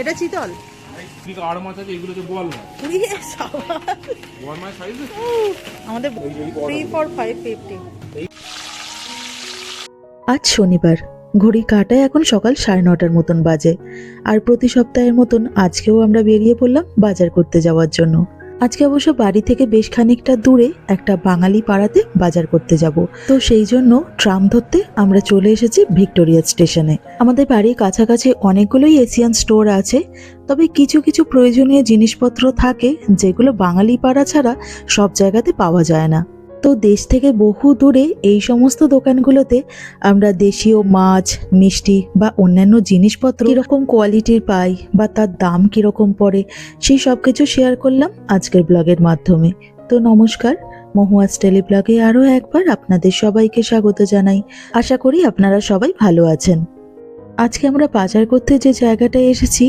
এটা চিতল? আর মাছ আছে এগুলোতে বল। মাছ বল মাছ সাইজ? আমাদের ফোর আজ শনিবার ঘড়ি কাটায় এখন সকাল সাড়ে নটার মতন বাজে। আর প্রতি সপ্তাহের মতন আজকেও আমরা বেরিয়ে পড়লাম বাজার করতে যাওয়ার জন্য। আজকে অবশ্য বাড়ি থেকে বেশ খানিকটা দূরে একটা বাঙালি পাড়াতে বাজার করতে যাব। তো সেই জন্য ট্রাম ধরতে আমরা চলে এসেছি ভিক্টোরিয়া স্টেশনে। আমাদের বাড়ির কাছাকাছি অনেকগুলোই এশিয়ান স্টোর আছে, তবে কিছু কিছু প্রয়োজনীয় জিনিসপত্র থাকে যেগুলো বাঙালি পাড়া ছাড়া সব জায়গাতে পাওয়া যায় না। তো দেশ থেকে বহু দূরে এই সমস্ত দোকানগুলোতে আমরা দেশীয় মাছ, মিষ্টি বা অন্যান্য জিনিসপত্র কীরকম কোয়ালিটির পাই বা তার দাম কীরকম পড়ে, সেই সব কিছু শেয়ার করলাম আজকের ব্লগের মাধ্যমে। তো নমস্কার মহুয়াজ টেলি ব্লগে আরও একবার আপনাদের সবাইকে স্বাগত জানাই। আশা করি আপনারা সবাই ভালো আছেন। আজকে আমরা বাজার করতে যে জায়গাটায় এসেছি,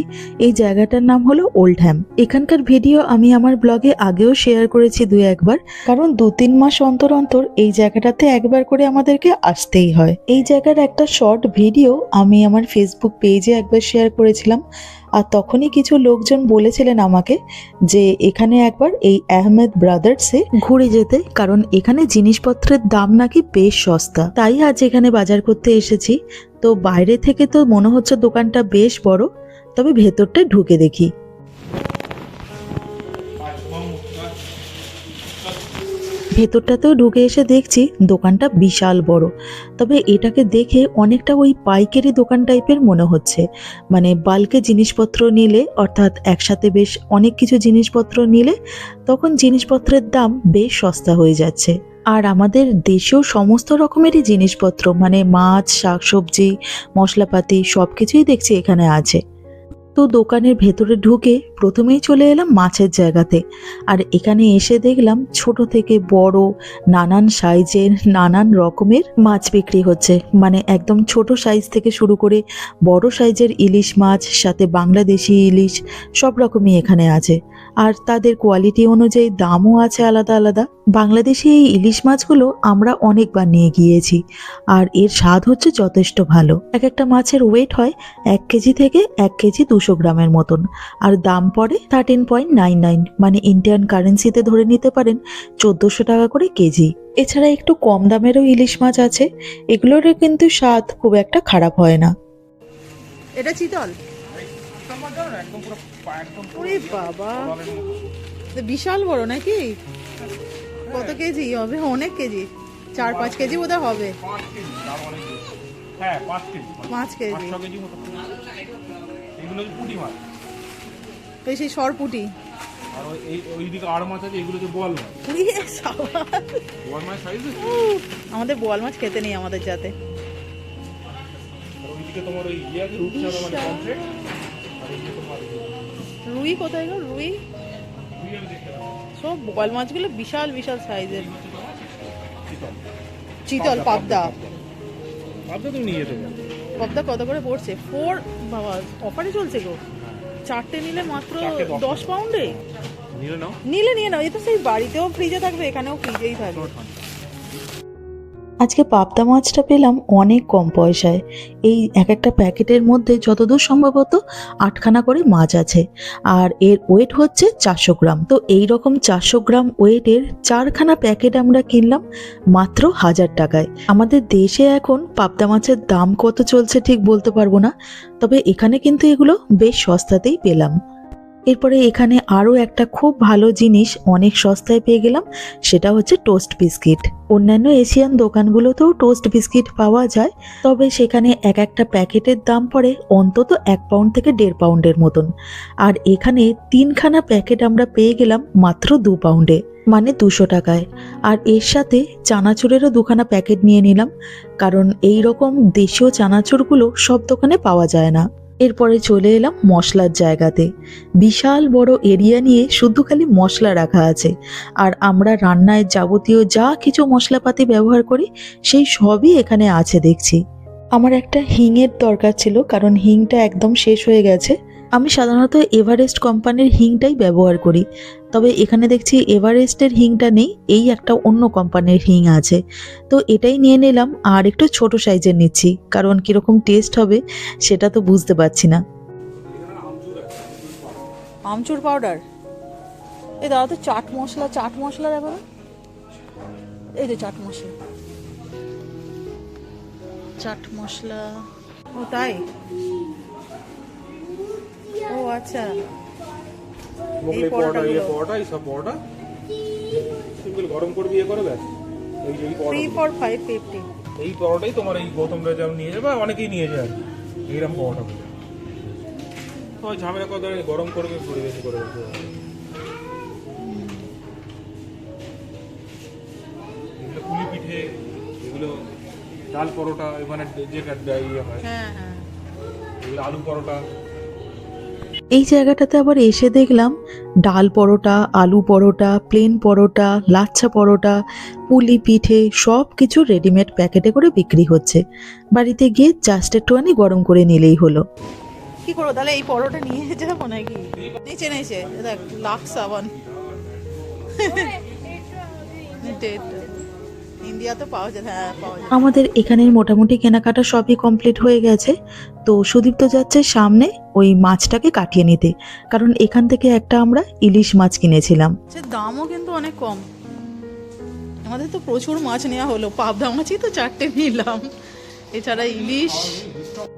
এই জায়গাটার নাম হলো ওল্ড হ্যাম এখানকার ভিডিও আমি আমার ব্লগে আগেও শেয়ার করেছি দুই একবার, কারণ দু তিন মাস অন্তর অন্তর এই জায়গাটাতে একবার করে আমাদেরকে আসতেই হয়। এই জায়গার একটা শর্ট ভিডিও আমি আমার ফেসবুক পেজে একবার শেয়ার করেছিলাম। আর তখনই কিছু লোকজন বলেছিলেন আমাকে যে এখানে একবার এই আহমেদ ব্রাদার্সে ঘুরে যেতে, কারণ এখানে জিনিসপত্রের দাম নাকি বেশ সস্তা। তাই আজ এখানে বাজার করতে এসেছি। তো বাইরে থেকে তো মনে হচ্ছে দোকানটা বেশ বড়, তবে ভেতরটায় ঢুকে দেখি। ভেতরটাতেও ঢুকে এসে দেখছি দোকানটা বিশাল বড়। তবে এটাকে দেখে অনেকটা ওই পাইকারি দোকান টাইপের মনে হচ্ছে। মানে বাল্কে জিনিসপত্র নিলে, অর্থাৎ একসাথে বেশ অনেক কিছু জিনিসপত্র নিলে, তখন জিনিসপত্রের দাম বেশ সস্তা হয়ে যাচ্ছে। আর আমাদের দেশেও সমস্ত রকমেরই জিনিসপত্র মানে মাছ, শাকসবজি, মশলাপাতি সব কিছুই দেখছি এখানে আছে। তো দোকানের ভেতরে ঢুকে প্রথমেই চলে এলাম মাছের জায়গাতে। আর এখানে এসে দেখলাম ছোট থেকে বড়, নানান সাইজের, নানান রকমের মাছ বিক্রি হচ্ছে। মানে একদম ছোট সাইজ থেকে শুরু করে বড় সাইজের ইলিশ মাছ, সাথে বাংলাদেশি ইলিশ, সব রকমই এখানে আছে। আর তাদের কোয়ালিটি অনুযায়ী দামও আছে আলাদা আলাদা। বাংলাদেশি এই ইলিশ মাছগুলো আমরা অনেকবার নিয়ে গিয়েছি। আর এর স্বাদ হচ্ছে যথেষ্ট ভালো। এক একটা মাছের ওয়েট হয় এক কেজি থেকে এক কেজি দুশো গ্রামের মতন। আর দাম পড়ে থার্টিন পয়েন্ট নাইন নাইন মানে ইন্ডিয়ান কারেন্সিতে ধরে নিতে পারেন চোদ্দোশো টাকা করে কেজি। এছাড়া একটু কম দামেরও ইলিশ মাছ আছে। এগুলোরও কিন্তু স্বাদ খুব একটা খারাপ হয় না। এটা চিতল? বাবা। বিশাল বড় নাকি? কত কেজি? হবে অনেক কেজি। চার পাঁচ কেজি বোধহয় হবে। পাঁচ কেজি। হ্যাঁ পাঁচ কেজি। এগুলো হচ্ছে পুঁটি মাছ। তো সেই সরপুটি। আর ওই এই ওইদিকে আর মাছ আছে বল মাছ। বল মাছ সাইজ আমাদের বোয়াল মাছ খেতে নেই আমাদের যাতে ওইদিকে তোমার ওই ইয়ে আছে রূপসাদা মানে কমপ্লিট আর এইদিকে তোমার রুই কোথায় গো? রুই? সব বোয়াল মাছগুলো বিশাল বিশাল সাইজের চিতল। চিতল পাবদা পাবদা। তুমি নিয়ে যেতে পাবদা কত করে পড়ছে? ফোর বাবা অফারে চলছে গো। চারটে নিলে মাত্র দশ পাউন্ডে নিলে নাও। নিলে নিয়ে নাও। এই তো সেই বাড়িতেও ফ্রিজে থাকবে এখানেও ফ্রিজেই থাকবে। আজকে পাবদা মাছটা পেলাম অনেক কম পয়সায়। এই এক একটা প্যাকেটের মধ্যে যতদূর সম্ভবত আটখানা করে মাছ আছে। আর এর ওয়েট হচ্ছে চারশো গ্রাম। তো এই রকম চারশো গ্রাম ওয়েটের চারখানা প্যাকেট আমরা কিনলাম মাত্র হাজার টাকায়। আমাদের দেশে এখন পাবদা মাছের দাম কত চলছে ঠিক বলতে পারব না। তবে এখানে কিন্তু এগুলো বেশ সস্তাতেই পেলাম। এরপরে এখানে আরও একটা খুব ভালো জিনিস অনেক সস্তায় পেয়ে গেলাম, সেটা হচ্ছে টোস্ট বিস্কিট। অন্যান্য এশিয়ান দোকানগুলোতেও টোস্ট বিস্কিট পাওয়া যায়, তবে সেখানে এক একটা প্যাকেটের দাম পড়ে অন্তত এক পাউন্ড থেকে দেড় পাউন্ডের মতন। আর এখানে তিনখানা প্যাকেট আমরা পেয়ে গেলাম মাত্র দু পাউন্ডে মানে দুশো টাকায়। আর এর সাথে চানাচুরেরও দুখানা প্যাকেট নিয়ে নিলাম, কারণ এই রকম দেশীয় চানাচুরগুলো সব দোকানে পাওয়া যায় না। এরপরে চলে এলাম মশলার জায়গাতে। বিশাল বড় এরিয়া নিয়ে শুধু খালি মশলা রাখা আছে। আর আমরা রান্নায় যাবতীয় যা কিছু মশলাপাতি ব্যবহার করি, সেই সবই এখানে আছে দেখছি। আমার একটা হিংয়ের দরকার ছিল, কারণ হিংটা একদম শেষ হয়ে গেছে। আমি সাধারণত এভারেস্ট কোম্পানির হিংটাই ব্যবহার করি। তবে এখানে দেখছি এভারেস্টের হিংটা নেই, এই একটা অন্য কোম্পানির হিং আছে। তো এটাই নিয়ে নিলাম, আর একটু ছোট সাইজের নিচ্ছি, কারণ কীরকম টেস্ট হবে সেটা তো বুঝতে পারছি না। আমচুর পাউডার? এই দাদা তো চাট মশলা চাট মশলা দেখো এই যে চাট মশলা। চাট মশলা। ও তাই? ও আচ্ছা। মোগলাই পরোটা ইয়ে পরোটা এই সব পরোটা? সিম্পল গরম করবি ইয়ে করে ব্যাস। এই যে এই পরোটা। ফর ফাইভ ফিফটি এই পরোটাই তোমার এই গৌতম রাজা নিয়ে যাবে অনেকেই নিয়ে যায়। এইরকম পরোটা। তো ঝামেলা করে ধরে গরম করবে ঘুরে বেশি করে এগুলো পুলি পিঠে এগুলো ডাল পরোটা এখানে যেটা ইয়ে হয়। হ্যাঁ হ্যাঁ। এগুলো আলু পরোটা। এই জায়গাটাতে আবার এসে দেখলাম ডাল পরোটা আলু পরোটা প্লেন পরোটা লাচ্ছা পরোটা পুলি পিঠে সব কিছু রেডিমেড প্যাকেটে করে বিক্রি হচ্ছে বাড়িতে গিয়ে জাস্ট একটুখানি গরম করে নিলেই হলো কি করব তাহলে এই পরোটা নিয়ে যাব নাকি নিচে নিচে দেখ লাক্স সাবান ইন্ডিয়াতে পাওয়া যায় হ্যাঁ পাওয়া যায়। আমাদের এখানের মোটামুটি কেনাকাটা সবই কমপ্লিট হয়ে গেছে। তো সুদীপ তো যাচ্ছে সামনে ওই মাছটাকে কাটিয়ে নিতে। কারণ এখান থেকে একটা আমরা ইলিশ মাছ কিনেছিলাম। সে দামও কিন্তু অনেক কম। আমাদের তো প্রচুর মাছ নেওয়া হলো। পাবদা মাছই তো চারটে নিলাম। এছাড়া ইলিশ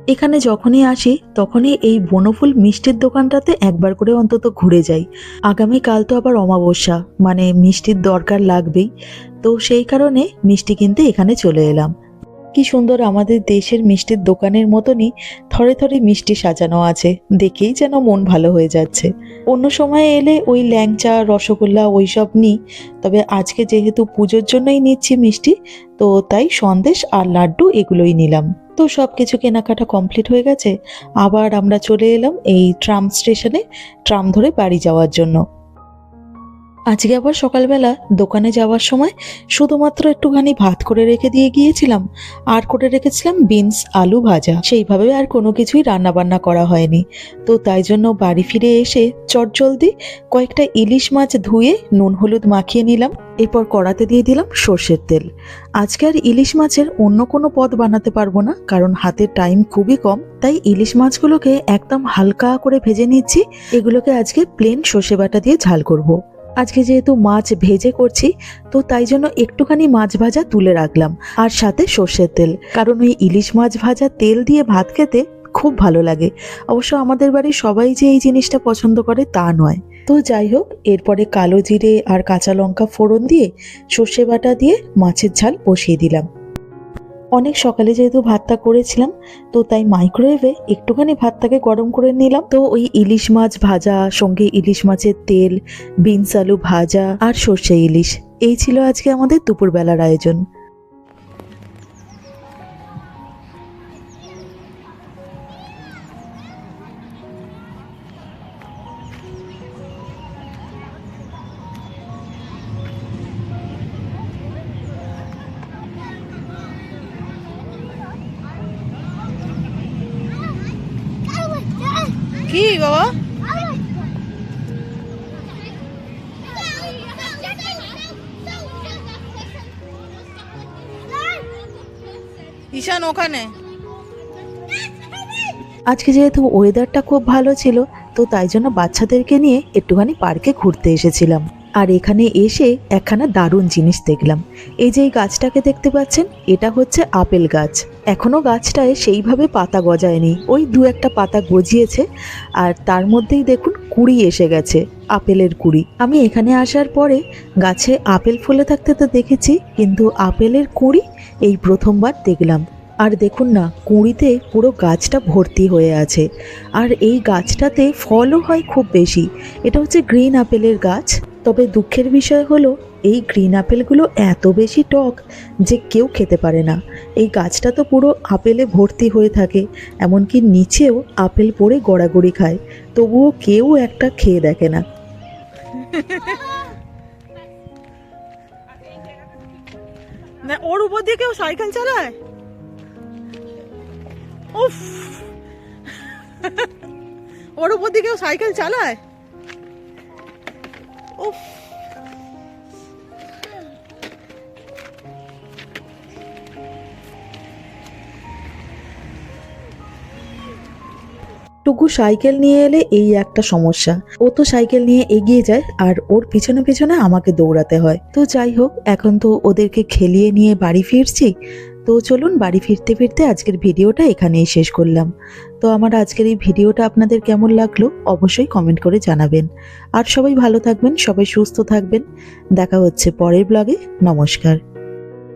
এখানে যখনই আসি, তখনই এই বনফুল মিষ্টির দোকানটাতে একবার করে অন্তত ঘুরে যাই। আগামীকাল তো আবার অমাবস্যা মানে মিষ্টির দরকার লাগবেই। তো সেই কারণে মিষ্টি কিনতে এখানে চলে এলাম। কি সুন্দর আমাদের দেশের মিষ্টির দোকানের মতনই থরে থরে মিষ্টি সাজানো আছে, দেখেই যেন মন ভালো হয়ে যাচ্ছে। অন্য সময় এলে ওই ল্যাংচা, রসগোল্লা ওইসব নিই, তবে আজকে যেহেতু পুজোর জন্যই নিচ্ছি মিষ্টি, তো তাই সন্দেশ আর লাড্ডু এগুলোই নিলাম। তো সব কিছু কেনাকাটা কমপ্লিট হয়ে গেছে, আবার আমরা চলে এলাম এই ট্রাম স্টেশনে, ট্রাম ধরে বাড়ি যাওয়ার জন্য। আজকে আবার সকালবেলা দোকানে যাওয়ার সময় শুধুমাত্র একটুখানি ভাত করে রেখে দিয়ে গিয়েছিলাম। আর করে রেখেছিলাম বিনস আলু ভাজা। সেইভাবে আর কোনো কিছুই রান্না বান্না করা হয়নি। তো তাই জন্য বাড়ি ফিরে এসে চটজলদি কয়েকটা ইলিশ মাছ ধুয়ে নুন হলুদ মাখিয়ে নিলাম। এরপর কড়াতে দিয়ে দিলাম সর্ষের তেল। আজকে আর ইলিশ মাছের অন্য কোনো পদ বানাতে পারব না, কারণ হাতের টাইম খুবই কম। তাই ইলিশ মাছগুলোকে একদম হালকা করে ভেজে নিচ্ছি। এগুলোকে আজকে প্লেন সর্ষে বাটা দিয়ে ঝাল করব। আজকে যেহেতু মাছ ভেজে করছি, তো তাই জন্য একটুখানি মাছ ভাজা তুলে রাখলাম, আর সাথে সর্ষের তেল। কারণ ওই ইলিশ মাছ ভাজা তেল দিয়ে ভাত খেতে খুব ভালো লাগে। অবশ্য আমাদের বাড়ির সবাই যে এই জিনিসটা পছন্দ করে তা নয়। তো যাই হোক, এরপরে কালো জিরে আর কাঁচা লঙ্কা ফোড়ন দিয়ে সর্ষে বাটা দিয়ে মাছের ঝাল বসিয়ে দিলাম। অনেক সকালে যেহেতু ভাতটা করেছিলাম, তো তাই মাইক্রোওয়েভে একটুখানি ভাতটাকে গরম করে নিলাম। তো ওই ইলিশ মাছ ভাজা, সঙ্গে ইলিশ মাছের তেল, বিনস আলু ভাজা আর সর্ষে ইলিশ, এই ছিল আজকে আমাদের দুপুরবেলার আয়োজন। কি বাবা? ঈশান, ওখানে। আজকে যেহেতু ওয়েদারটা খুব ভালো ছিল, তো তাই জন্য বাচ্চাদেরকে নিয়ে একটুখানি পার্কে ঘুরতে এসেছিলাম। আর এখানে এসে একখানা দারুণ জিনিস দেখলাম। এই যে এই গাছটাকে দেখতে পাচ্ছেন, এটা হচ্ছে আপেল গাছ। এখনও গাছটায় সেইভাবে পাতা গজায়নি। ওই দু একটা পাতা গজিয়েছে আর তার মধ্যেই দেখুন কুড়ি এসে গেছে, আপেলের কুড়ি। আমি এখানে আসার পরে গাছে আপেল ফুলে থাকতে তো দেখেছি, কিন্তু আপেলের কুড়ি এই প্রথমবার দেখলাম। আর দেখুন না, কুঁড়িতে পুরো গাছটা ভর্তি হয়ে আছে। আর এই গাছটাতে ফলও হয় খুব বেশি। এটা হচ্ছে গ্রিন আপেলের গাছ। তবে দুঃখের বিষয় হলো, এই গ্রিন আপেলগুলো এত বেশি টক যে কেউ খেতে পারে না। এই গাছটা তো পুরো আপেলে ভর্তি হয়ে থাকে, এমনকি নিচেও আপেল পড়ে গড়াগড়ি খায়, তবুও কেউ একটা খেয়ে দেখে না। ওর উপর দিয়ে কেউ সাইকেল চালায়? উফ! ওর উপর দিয়ে কেউ সাইকেল চালায়? টুকু সাইকেল নিয়ে এলে এই একটা সমস্যা। ও তো সাইকেল নিয়ে এগিয়ে যায় আর ওর পিছনে পিছনে আমাকে দৌড়াতে হয়। তো যাই হোক, এখন তো ওদেরকে খেলিয়ে নিয়ে বাড়ি ফিরছি। তো চলুন বাড়ি ফিরতে ফিরতে আজকের ভিডিওটা এখানেই শেষ করলাম। তো আমার আজকের এই ভিডিওটা আপনাদের কেমন লাগল অবশ্যই কমেন্ট করে জানাবেন। আর সবাই ভালো থাকবেন, সবাই সুস্থ থাকবেন। দেখা হচ্ছে পরের ব্লগে নমস্কার।